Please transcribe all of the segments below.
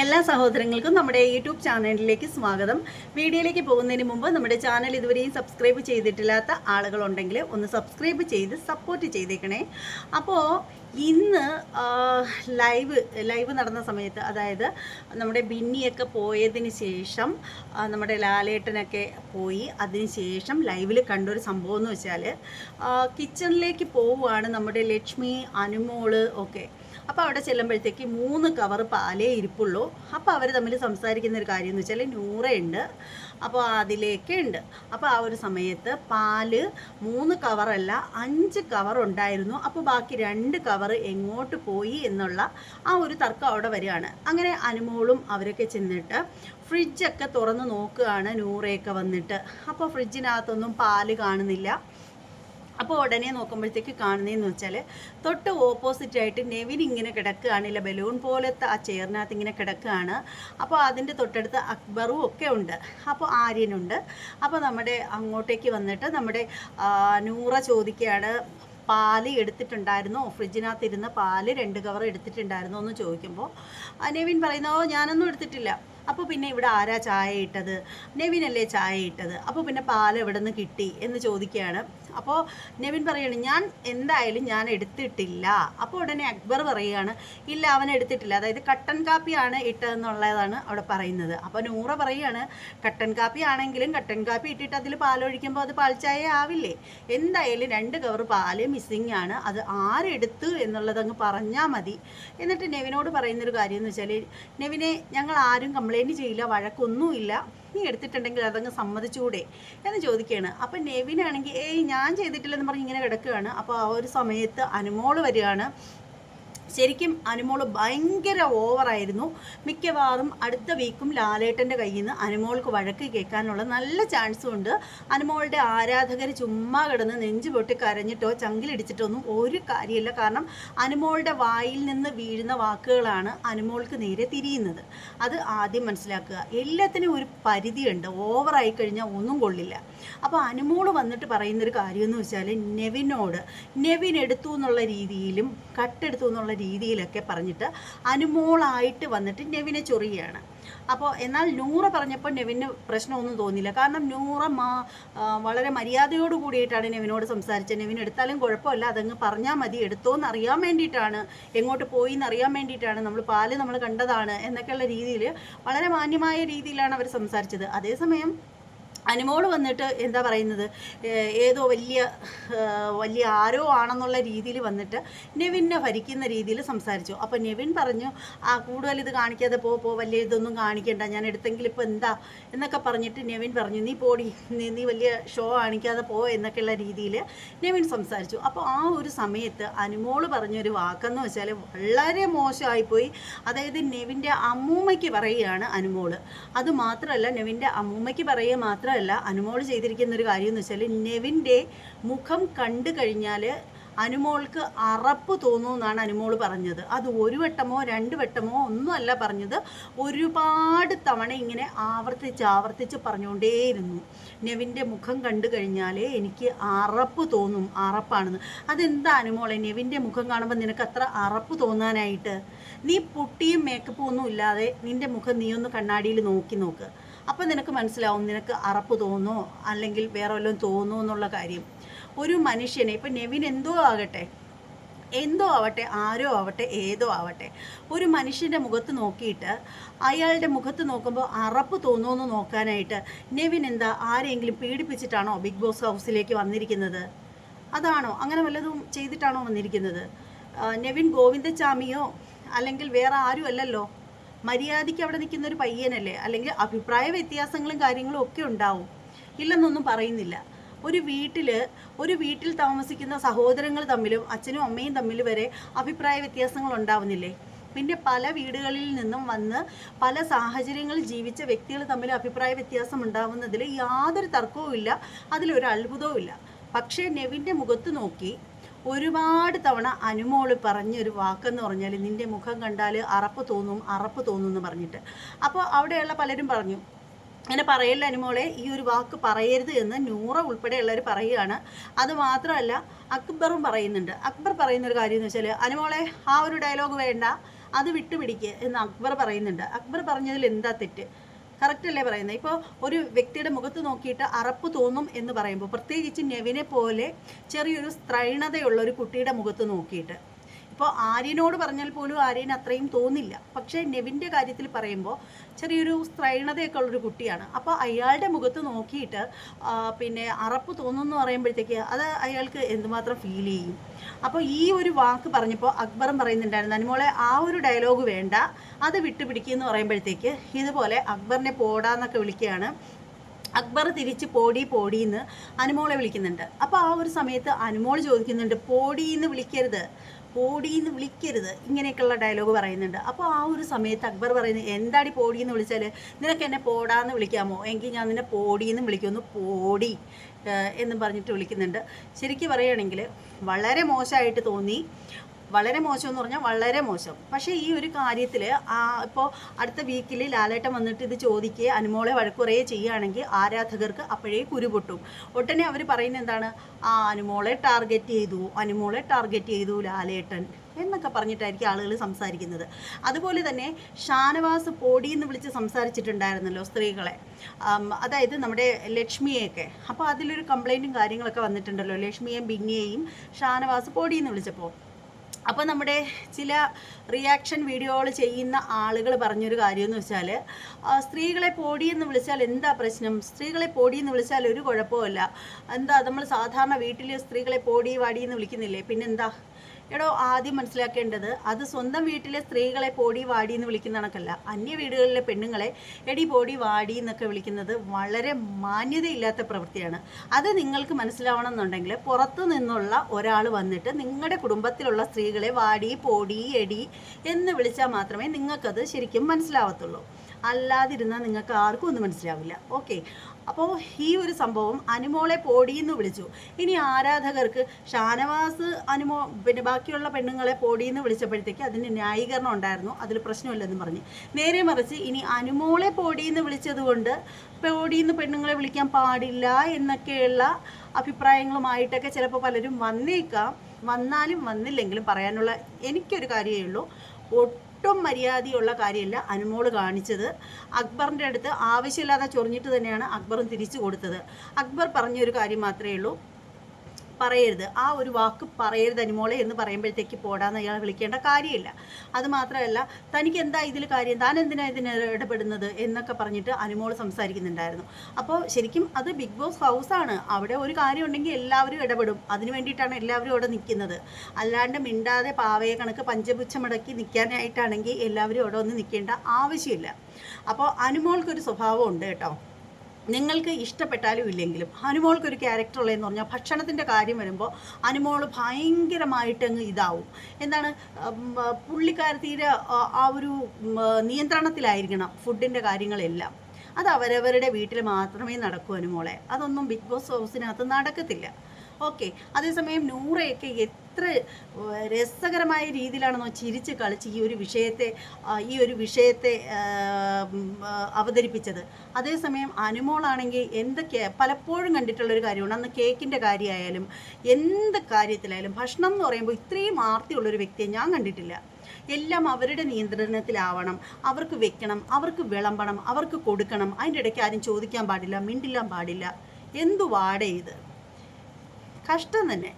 എല്ലാ സഹോദരങ്ങൾക്കും നമ്മുടെ യൂട്യൂബ് ചാനലിലേക്ക് സ്വാഗതം. വീഡിയോയിലേക്ക് പോകുന്നതിന് മുമ്പ് നമ്മുടെ ചാനൽ ഇതുവരെയും സബ്സ്ക്രൈബ് ചെയ്തിട്ടില്ലാത്ത ആളുകളുണ്ടെങ്കിൽ ഒന്ന് സബ്സ്ക്രൈബ് ചെയ്ത് സപ്പോർട്ട് ചെയ്തേക്കണേ. അപ്പോൾ ഇന്ന് ലൈവ് ലൈവ് നടന്ന സമയത്ത് അതായത് നമ്മുടെ ബിന്നിയൊക്കെ പോയതിന് ശേഷം നമ്മുടെ ലാലേട്ടനൊക്കെ പോയി. അതിന് ശേഷം ലൈവിൽ കണ്ടൊരു സംഭവം എന്ന് വെച്ചാൽ കിച്ചണിലേക്ക് പോവുകയാണ് നമ്മുടെ ലക്ഷ്മി അനുമോൾ ഒക്കെ. അപ്പോൾ അവിടെ ചെല്ലുമ്പോഴത്തേക്ക് മൂന്ന് കവർ പാലേ ഇരിപ്പുള്ളൂ. അപ്പോൾ അവർ തമ്മിൽ സംസാരിക്കുന്ന ഒരു കാര്യം എന്ന് വെച്ചാൽ നൂറയുണ്ട്. അപ്പോൾ അതിലേക്ക് ഉണ്ട് അപ്പോൾ ആ ഒരു സമയത്ത് പാൽ മൂന്ന് കവറല്ല അഞ്ച് കവർ ഉണ്ടായിരുന്നു. അപ്പോൾ ബാക്കി രണ്ട് കവർ എങ്ങോട്ട് പോയി എന്നുള്ള ആ ഒരു തർക്കം അവിടെ വരികയാണ്. അങ്ങനെ അനുമോളും അവരൊക്കെ ചെന്നിട്ട് ഫ്രിഡ്ജൊക്കെ തുറന്ന് നോക്കുകയാണ് നൂറയൊക്കെ വന്നിട്ട്. അപ്പോൾ ഫ്രിഡ്ജിനകത്തൊന്നും പാൽ കാണുന്നില്ല. അപ്പോൾ ഉടനെ നോക്കുമ്പോഴത്തേക്ക് കാണുന്നതെന്ന് വെച്ചാൽ തൊട്ട് ഓപ്പോസിറ്റ് ആയിട്ട് നെവിൻ ഇങ്ങനെ കിടക്കുകയാണില്ല ബലൂൺ പോലത്തെ ആ ചെയറിനകത്ത് ഇങ്ങനെ കിടക്കുകയാണ്. അപ്പോൾ അതിന്റെ തൊട്ടടുത്ത് അക്ബറും ഒക്കെ ഉണ്ട്. അപ്പോൾ ആര്യനുണ്ട്. അപ്പോൾ നമ്മുടെ അങ്ങോട്ടേക്ക് വന്നിട്ട് നമ്മുടെ നൂറ ചോദിക്കുകയാണ് പാൽ എടുത്തിട്ടുണ്ടായിരുന്നോ? ഫ്രിഡ്ജിനകത്തിരുന്ന പാൽ രണ്ട് കവർ എടുത്തിട്ടുണ്ടായിരുന്നോ എന്ന് ചോദിക്കുമ്പോൾ നെവിൻ പറയുന്നു "ഓ, ഞാനൊന്നും എടുത്തിട്ടില്ല. അപ്പോൾ പിന്നെ ഇവിടെ ആരാ ചായ ഇട്ടത്? നെവിനല്ലേ ചായ ഇട്ടത്? അപ്പോൾ പിന്നെ പാൽ എവിടെ നിന്ന് കിട്ടി എന്ന് ചോദിക്കുകയാണ്. അപ്പോൾ നെവിൻ പറയാണ് ഞാൻ എന്തായാലും ഞാൻ എടുത്തിട്ടില്ല. അപ്പോൾ ഉടനെ അക്ബർ പറയുകയാണ് ഇല്ല അവൻ എടുത്തിട്ടില്ല. അതായത് കട്ടൻ കാപ്പിയാണ് ഇട്ടതെന്നുള്ളതാണ് അവിടെ പറയുന്നത്. അപ്പോൾ നൂറ പറയുകയാണ് കട്ടൻ കാപ്പി ആണെങ്കിലും കട്ടൻ കാപ്പി ഇട്ടിട്ട് അതിൽ പാലൊഴിക്കുമ്പോൾ അത് പാൽ ചായ ആവില്ലേ? എന്തായാലും രണ്ട് കവർ പാൽ മിസ്സിങ് ആണ്. അത് ആരെടുത്തു എന്നുള്ളത് അങ്ങ് പറഞ്ഞാൽ മതി. എന്നിട്ട് നെവിനോട് പറയുന്നൊരു കാര്യം എന്ന് വെച്ചാൽ നെവിനെ ഞങ്ങൾ ആരും കംപ്ലൈന്റ് ചെയ്യില്ല വഴക്കൊന്നുമില്ല നീ എടുത്തിട്ടുണ്ടെങ്കിൽ അതങ്ങ് സമ്മതിച്ചുകൂടെ എന്ന് ചോദിക്കുകയാണ്. അപ്പം നെവിനാണെങ്കിൽ ഏയ് ഞാൻ ചെയ്തിട്ടില്ലെന്ന് പറഞ്ഞ് ഇങ്ങനെ കിടക്കുകയാണ്. അപ്പോൾ ആ ഒരു സമയത്ത് അനുമോൾ വരികയാണ്. ശരിക്കും അനുമോൾ ഭയങ്കര ഓവറായിരുന്നു. മിക്കവാറും അടുത്ത വീക്കും ലാലേട്ടന്റെ കയ്യിൽ നിന്ന് അനുമോൾക്ക് വഴക്ക് കേൾക്കാനുള്ള നല്ല ചാൻസും ഉണ്ട്. അനുമോളുടെ ആരാധകർ ചുമ്മാ കിടന്ന് നെഞ്ചു പൊട്ടി കരഞ്ഞിട്ടോ ചങ്കിലിടിച്ചിട്ടോ ഒന്നും ഒരു കാര്യമില്ല. കാരണം അനുമോളുടെ വായിൽ നിന്ന് വീഴുന്ന വാക്കുകളാണ് അനുമോൾക്ക് നേരെ തിരിയുന്നത്. അത് ആദ്യം മനസ്സിലാക്കുക. എല്ലാത്തിനും ഒരു പരിധിയുണ്ട്. ഓവറായി കഴിഞ്ഞാൽ ഒന്നും കൊള്ളില്ല. അപ്പോൾ അനുമോൾ വന്നിട്ട് പറയുന്നൊരു കാര്യം എന്ന് വെച്ചാൽ നെവിനോട് നെവിൻ എടുത്തു എന്നുള്ള രീതിയിലും കട്ടെടുത്തു എന്നുള്ള രീതിയിലൊക്കെ പറഞ്ഞിട്ട് അനുമോളായിട്ട് വന്നിട്ട് നെവിനെ ചൊറിയാണ് അപ്പോൾ എന്നാൽ നൂറ പറഞ്ഞപ്പോൾ നെവിന് പ്രശ്നമൊന്നും തോന്നിയില്ല. കാരണം നൂറ മാ വളരെ മര്യാദയോട് കൂടിയിട്ടാണ് നെവിനോട് സംസാരിച്ചത്. നെവിൻ എടുത്താലും കുഴപ്പമില്ല അതങ്ങ് പറഞ്ഞാൽ മതി എടുത്തോന്ന് അറിയാൻ വേണ്ടിയിട്ടാണ്. എങ്ങോട്ട് പോയി എന്ന് അറിയാൻ വേണ്ടിയിട്ടാണ് നമ്മൾ പാൽ നമ്മൾ കണ്ടതാണ് എന്നൊക്കെയുള്ള രീതിയിൽ വളരെ മാന്യമായ രീതിയിലാണ് അവർ സംസാരിച്ചത്. അതേസമയം അനുമോൾ വന്നിട്ട് എന്താ പറയുന്നത് ഏതോ വലിയ വലിയ ആരോ ആണെന്നുള്ള രീതിയിൽ വന്നിട്ട് നെവിനെ ഭരിക്കുന്ന രീതിയിൽ സംസാരിച്ചു. അപ്പോൾ നെവിൻ പറഞ്ഞു ആ കൂടുതൽ ഇത് കാണിക്കാതെ പോ പോ വലിയ ഇതൊന്നും കാണിക്കണ്ട. ഞാൻ എടുത്തെങ്കിൽ ഇപ്പോൾ എന്താ? എന്നൊക്കെ പറഞ്ഞിട്ട് നെവിൻ പറഞ്ഞു നീ പോടി നീ നീ വലിയ ഷോ കാണിക്കാതെ പോ എന്നൊക്കെയുള്ള രീതിയിൽ നെവിൻ സംസാരിച്ചു. അപ്പോൾ ആ ഒരു സമയത്ത് അനുമോൾ പറഞ്ഞൊരു വാക്കെന്ന് വെച്ചാൽ വളരെ മോശമായിപ്പോയി. അതായത് നെവിന്റെ അമ്മൂമ്മയ്ക്ക് പറയുകയാണ് അനുമോൾ. അത് മാത്രമല്ല നെവിന്റെ അമ്മൂമ്മയ്ക്ക് പറയുക മാത്രമല്ല അനുമോൾ ചെയ്തിരിക്കുന്ന ഒരു കാര്യം എന്ന് വെച്ചാൽ നെവിന്റെ മുഖം കണ്ടു കഴിഞ്ഞാൽ അനുമോൾക്ക് അറപ്പ് തോന്നുമെന്നാണ് അനുമോൾ പറഞ്ഞത്. അത് ഒരു വട്ടമോ രണ്ട് വട്ടമോ ഒന്നുമല്ല പറഞ്ഞത്. ഒരുപാട് തവണ ഇങ്ങനെ ആവർത്തിച്ച് ആവർത്തിച്ച് പറഞ്ഞുകൊണ്ടേയിരുന്നു. നെവിന്റെ മുഖം കണ്ടു കഴിഞ്ഞാൽ എനിക്ക് അറപ്പ് തോന്നും അറപ്പാണെന്ന്. അതെന്താ അനുമോളെ? നെവിന്റെ മുഖം കാണുമ്പോൾ നിനക്ക് അത്ര അറപ്പ് തോന്നാനായിട്ട്? നീ പൊട്ടിയും മേക്കപ്പും ഒന്നും ഇല്ലാതെ നിന്റെ മുഖം നീ ഒന്ന് കണ്ണാടിയിൽ നോക്കി നോക്ക്. അപ്പം നിനക്ക് മനസ്സിലാവും നിനക്ക് അറപ്പ് തോന്നുമോ അല്ലെങ്കിൽ വേറെ വല്ലതും തോന്നുമോ എന്നുള്ള കാര്യം. ഒരു മനുഷ്യനെ ഇപ്പം നെവിൻ എന്തോ ആകട്ടെ എന്തോ ആവട്ടെ ആരോ ആവട്ടെ ഏതോ ആവട്ടെ ഒരു മനുഷ്യന്റെ മുഖത്ത് നോക്കിയിട്ട് അയാളുടെ മുഖത്ത് നോക്കുമ്പോൾ അറപ്പ് തോന്നുമെന്ന് നോക്കാനായിട്ട് നെവിൻ എന്താ ആരെങ്കിലും പീഡിപ്പിച്ചിട്ടാണോ ബിഗ് ബോസ് ഹൗസിലേക്ക് വന്നിരിക്കുന്നത്? അതാണോ? അങ്ങനെ വല്ലതും ചെയ്തിട്ടാണോ വന്നിരിക്കുന്നത്? നെവിൻ ഗോവിന്ദചാമിയോ അല്ലെങ്കിൽ വേറെ ആരും അല്ലല്ലോ മര്യാദയ്ക്ക് അവിടെ നിൽക്കുന്ന ഒരു പയ്യനല്ലേ? അല്ലെങ്കിൽ അഭിപ്രായ വ്യത്യാസങ്ങളും കാര്യങ്ങളും ഒക്കെ ഉണ്ടാവും. ഇല്ലെന്നൊന്നും പറയുന്നില്ല. ഒരു വീട്ടിൽ ഒരു വീട്ടിൽ താമസിക്കുന്ന സഹോദരങ്ങൾ തമ്മിലും അച്ഛനും അമ്മയും തമ്മിൽ വരെ അഭിപ്രായ വ്യത്യാസങ്ങൾ ഉണ്ടാവുന്നില്ലേ? പിന്നെ പല വീടുകളിൽ നിന്നും വന്ന് പല സാഹചര്യങ്ങളിൽ ജീവിച്ച വ്യക്തികൾ തമ്മിൽ അഭിപ്രായ വ്യത്യാസം ഉണ്ടാവുന്നതിൽ യാതൊരു തർക്കവും ഇല്ല അതിലൊരു അത്ഭുതവും ഇല്ല പക്ഷേ നെവിന്റെ മുഖത്ത് നോക്കി ഒരുപാട് തവണ അനുമോൾ പറഞ്ഞൊരു വാക്കെന്ന് പറഞ്ഞാൽ നിന്റെ മുഖം കണ്ടാൽ അറപ്പ് തോന്നും അറപ്പ് തോന്നും എന്ന് പറഞ്ഞിട്ട്. അപ്പോൾ അവിടെയുള്ള പലരും പറഞ്ഞു അങ്ങനെ പറയല്ല അനുമോളെ ഈ ഒരു വാക്ക് പറയരുത് എന്ന് നൂറ ഉൾപ്പെടെയുള്ളവർ പറയുകയാണ്. അത് മാത്രമല്ല അക്ബറും പറയുന്നുണ്ട്. അക്ബർ പറയുന്ന ഒരു കാര്യം എന്ന് വെച്ചാൽ അനുമോളെ ആ ഒരു ഡയലോഗ് വേണ്ട. അത് വിട്ടുപിടിക്കുക എന്ന് അക്ബർ പറയുന്നുണ്ട്. അക്ബർ പറഞ്ഞതിൽ എന്താ തെറ്റ്? കറക്റ്റ് അല്ലേ പറയുന്നത്? ഇപ്പോൾ ഒരു വ്യക്തിയുടെ മുഖത്ത് നോക്കിയിട്ട് അറപ്പ് തോന്നും എന്ന് പറയുമ്പോൾ പ്രത്യേകിച്ച് നെവിനെ പോലെ ചെറിയൊരു സ്ത്രൈണതയുള്ള ഒരു കുട്ടിയുടെ മുഖത്ത് നോക്കിയിട്ട് ഇപ്പോൾ ആര്യനോട് പറഞ്ഞാൽ പോലും ആര്യന് അത്രയും തോന്നില്ല. പക്ഷേ നെവിന്റെ കാര്യത്തിൽ പറയുമ്പോൾ ചെറിയൊരു സ്ത്രൈണതയൊക്കെ ഉള്ളൊരു കുട്ടിയാണ്. അപ്പോൾ അയാളുടെ മുഖത്ത് നോക്കിയിട്ട് പിന്നെ അറപ്പ് തോന്നുന്നു പറയുമ്പോഴത്തേക്ക് അത് അയാൾക്ക് എന്തുമാത്രം ഫീൽ ചെയ്യും? അപ്പോൾ ഈ ഒരു വാക്ക് പറഞ്ഞപ്പോൾ അക്ബറും പറയുന്നുണ്ടായിരുന്നു അനുമോളെ ആ ഒരു ഡയലോഗ് വേണ്ട. അത് വിട്ടുപിടിക്കുക എന്ന് പറയുമ്പോഴത്തേക്ക് ഇതുപോലെ അക്ബറിനെ പോടാന്നൊക്കെ വിളിക്കുകയാണ്. അക്ബർ തിരിച്ച് പോടി പോടിന്ന് അനുമോളെ വിളിക്കുന്നുണ്ട്. അപ്പോൾ ആ ഒരു സമയത്ത് അനുമോൾ ചോദിക്കുന്നുണ്ട് പോടിന്ന് വിളിക്കരുത്. പോടിന്ന് വിളിക്കരുത്. ഇങ്ങനെയൊക്കെയുള്ള ഡയലോഗ് പറയുന്നുണ്ട്. അപ്പോൾ ആ ഒരു സമയത്ത് അക്ബർ പറയുന്നത് എന്താടി പോടിന്ന് വിളിച്ചാൽ നിനക്ക് എന്നെ പോടാന്ന് വിളിക്കാമോ? എങ്കിൽ ഞാൻ നിന്നെ പോടിന്ന് വിളിക്കുന്നു പോടി എന്ന് എന്നും പറഞ്ഞിട്ട് വിളിക്കുന്നുണ്ട്. ശരിക്കും പറയുകയാണെങ്കിൽ വളരെ മോശമായിട്ട് തോന്നി. വളരെ മോശം എന്ന് പറഞ്ഞാൽ വളരെ മോശം. പക്ഷേ ഈ ഒരു കാര്യത്തിൽ ആ ഇപ്പോൾ അടുത്ത വീക്കിൽ ലാലേട്ടൻ വന്നിട്ട് ഇത് ചോദിക്കുകയോ അനുമോളെ വഴക്കുറയെ ചെയ്യുകയാണെങ്കിൽ ആരാധകർക്ക് അപ്പോഴേ കുരുപൊട്ടും. ഒട്ടനെ അവർ പറയുന്നത് എന്താണ്? ആ അനുമോളെ ടാർഗറ്റ് ചെയ്തു അനുമോളെ ടാർഗറ്റ് ചെയ്തു ലാലേട്ടൻ എന്നൊക്കെ പറഞ്ഞിട്ടായിരിക്കും ആളുകൾ സംസാരിക്കുന്നത്. അതുപോലെ തന്നെ ഷാനവാസ് പോടി എന്ന് വിളിച്ച് സംസാരിച്ചിട്ടുണ്ടായിരുന്നല്ലോ സ്ത്രീകളെ. അതായത് നമ്മുടെ ലക്ഷ്മിയെയൊക്കെ. അപ്പോൾ അതിലൊരു കംപ്ലൈന്റും കാര്യങ്ങളൊക്കെ വന്നിട്ടുണ്ടല്ലോ. ലക്ഷ്മിയെയും ബിന്നിയെയും ഷാനവാസ് പോടി എന്ന് വിളിച്ചപ്പോൾ അപ്പോൾ നമ്മുടെ ചില റിയാക്ഷൻ വീഡിയോകൾ ചെയ്യുന്ന ആളുകൾ പറഞ്ഞൊരു കാര്യം എന്ന് വെച്ചാൽ സ്ത്രീകളെ പോടി എന്ന് വിളിച്ചാൽ എന്താ പ്രശ്നം? സ്ത്രീകളെ പോടി എന്ന് വിളിച്ചാൽ ഒരു കുഴപ്പമില്ല എന്താ നമ്മൾ സാധാരണ വീട്ടിൽ സ്ത്രീകളെ പോടി വാടി എന്ന് വിളിക്കുന്നില്ലേ? പിന്നെന്താ? എടോ ആദ്യം മനസ്സിലാക്കേണ്ടത് അത് സ്വന്തം വീട്ടിലെ സ്ത്രീകളെ പോടി വാടി എന്ന് വിളിക്കുന്ന കണക്കല്ല അന്യ വീടുകളിലെ പെണ്ണുങ്ങളെ എടി പോടി വാടി എന്നൊക്കെ വിളിക്കുന്നത് വളരെ മാന്യതയില്ലാത്ത പ്രവൃത്തിയാണ്. അത് നിങ്ങൾക്ക് മനസ്സിലാവണം എന്നുണ്ടെങ്കിൽ പുറത്തു നിന്നുള്ള ഒരാൾ വന്നിട്ട് നിങ്ങളുടെ കുടുംബത്തിലുള്ള സ്ത്രീകളെ വാടി പോടി എടി എന്ന് വിളിച്ചാൽ മാത്രമേ നിങ്ങൾക്കത് ശരിക്കും മനസ്സിലാവത്തുള്ളൂ. അല്ലാതിരുന്നാൽ നിങ്ങൾക്ക് ആർക്കും ഒന്നും മനസ്സിലാവില്ല. ഓക്കെ അപ്പോൾ ഈ ഒരു സംഭവം അനുമോളെ പോടിയെന്ന് വിളിച്ചു. ഇനി ആരാധകർക്ക് ഷാനവാസ് അനുമോ പിന്നെ ബാക്കിയുള്ള പെണ്ണുങ്ങളെ പോടിയെന്ന് വിളിച്ചപ്പോഴത്തേക്ക് അതിന് ന്യായീകരണം ഉണ്ടായിരുന്നു. അതിൽ പ്രശ്നമില്ലെന്ന് പറഞ്ഞ്. നേരെ മറിച്ച് ഇനി അനുമോളെ പോടിയെന്ന് വിളിച്ചതുകൊണ്ട് പോടിയെന്ന് പെണ്ണുങ്ങളെ വിളിക്കാൻ പാടില്ല എന്നൊക്കെയുള്ള അഭിപ്രായങ്ങളുമായിട്ടൊക്കെ ചിലപ്പോൾ പലരും വന്നേക്കാം. വന്നാലും വന്നില്ലെങ്കിലും പറയാനുള്ള എനിക്കൊരു കാര്യമേ ഉള്ളൂ. ഒട്ടും മര്യാദയുള്ള കാര്യമല്ല അനുമോൾ കാണിച്ചത്. അക്ബറിന്റെ അടുത്ത് ആവശ്യമില്ലാതെ ചൊറിഞ്ഞിട്ട് തന്നെയാണ് അക്ബറും തിരിച്ചു കൊടുത്തത്. അക്ബർ പറഞ്ഞൊരു കാര്യം മാത്രമേ ഉള്ളൂ. പറയരുത്. ആ ഒരു വാക്ക് പറയരുത് അനുമോളെ എന്ന് പറയുമ്പോഴത്തേക്ക് പോടാന്ന് അയാൾ വിളിക്കേണ്ട കാര്യമില്ല. അത് മാത്രമല്ല തനിക്ക് എന്താ ഇതിൽ കാര്യം? താൻ എന്തിനാ ഇതിന് ഇടപെടുന്നത്? എന്നൊക്കെ പറഞ്ഞിട്ട് അനുമോൾ സംസാരിക്കുന്നുണ്ടായിരുന്നു. അപ്പോൾ ശരിക്കും അത് ബിഗ് ബോസ് ഹൗസാണ് അവിടെ ഒരു കാര്യം ഉണ്ടെങ്കിൽ എല്ലാവരും ഇടപെടും. അതിന് വേണ്ടിയിട്ടാണ് എല്ലാവരും അവിടെ നിൽക്കുന്നത്. അല്ലാണ്ട് മിണ്ടാതെ പാവയെ കണക്ക് പഞ്ചപുച്ഛമടക്കി നിൽക്കാനായിട്ടാണെങ്കിൽ എല്ലാവരും അവിടെ ഒന്ന് നിൽക്കേണ്ട ആവശ്യമില്ല. അപ്പോൾ അനുമോൾക്കൊരു സ്വഭാവം ഉണ്ട് കേട്ടോ. നിങ്ങൾക്ക് ഇഷ്ടപ്പെട്ടാലും ഇല്ലെങ്കിലും അനുമോൾക്കൊരു ക്യാരക്ടർ ഉള്ളതെന്ന് പറഞ്ഞാൽ ഭക്ഷണത്തിന്റെ കാര്യം വരുമ്പോൾ അനുമോൾ ഭയങ്കരമായിട്ടങ്ങ് ഇതാവും. എന്താണ്? പുള്ളിക്കാരത്തീരെ ആ ഒരു നിയന്ത്രണത്തിലായിരിക്കണം ഫുഡിന്റെ കാര്യങ്ങളെല്ലാം. അത് അവരവരുടെ വീട്ടിൽ മാത്രമേ നടക്കൂ അനുമോളെ അതൊന്നും ബിഗ് ബോസ് ഹൗസിനകത്ത് നടക്കത്തില്ല. ഓക്കെ. അതേസമയം നൂറയൊക്കെ എത്ര രസകരമായ രീതിയിലാണെന്നോ ചിരിച്ച് കളിച്ച് ഈ ഒരു വിഷയത്തെ ഈ ഒരു വിഷയത്തെ അവതരിപ്പിച്ചത്. അതേസമയം അനുമോളാണെങ്കിൽ എന്തൊക്കെ പലപ്പോഴും കണ്ടിട്ടുള്ളൊരു കാര്യമാണ്. അന്ന് കേക്കിന്റെ കാര്യമായാലും എന്ത് കാര്യത്തിലായാലും ഭക്ഷണം എന്ന് പറയുമ്പോൾ ഇത്രയും ആർത്തിയുള്ളൊരു വ്യക്തിയെ ഞാൻ കണ്ടിട്ടില്ല. എല്ലാം അവരുടെ നിയന്ത്രണത്തിലാവണം. അവർക്ക് വെക്കണം അവർക്ക് വിളമ്പണം അവർക്ക് കൊടുക്കണം. അതിന്റെ ഇടയ്ക്ക് ആരും ചോദിക്കാൻ പാടില്ല മിണ്ടില്ലാൻ പാടില്ല. എന്തു വാടേ ഇത്? കഷ്ടം തന്നെ.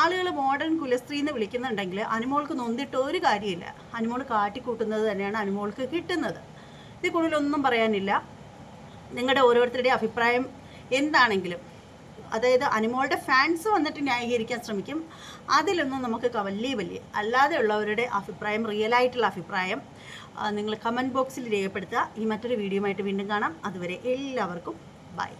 ആളുകൾ മോഡേൺ കുലസ്ത്രീ എന്ന് വിളിക്കുന്നുണ്ടെങ്കിൽ അനുമോൾക്ക് നൊന്തിട്ട് ഒരു കാര്യമില്ല. അനുമോൾ കാട്ടിക്കൂട്ടുന്നത് തന്നെയാണ് അനുമോൾക്ക് കിട്ടുന്നത്. ഇത് കൂടുതലൊന്നും പറയാനില്ല. നിങ്ങളുടെ ഓരോരുത്തരുടെയും അഭിപ്രായം എന്താണെങ്കിലും അതായത് അനുമോളുടെ ഫാൻസ് വന്നിട്ട് ന്യായീകരിക്കാൻ ശ്രമിക്കും. അതിലൊന്നും നമുക്ക് വലിയ വലിയ അല്ലാതെ ഉള്ളവരുടെ അഭിപ്രായം റിയൽ ആയിട്ടുള്ള അഭിപ്രായം നിങ്ങൾ കമന്റ് ബോക്സിൽ രേഖപ്പെടുത്തുക. ഈ മറ്റൊരു വീഡിയോ ആയിട്ട് വീണ്ടും കാണാം. അതുവരെ എല്ലാവർക്കും ബൈ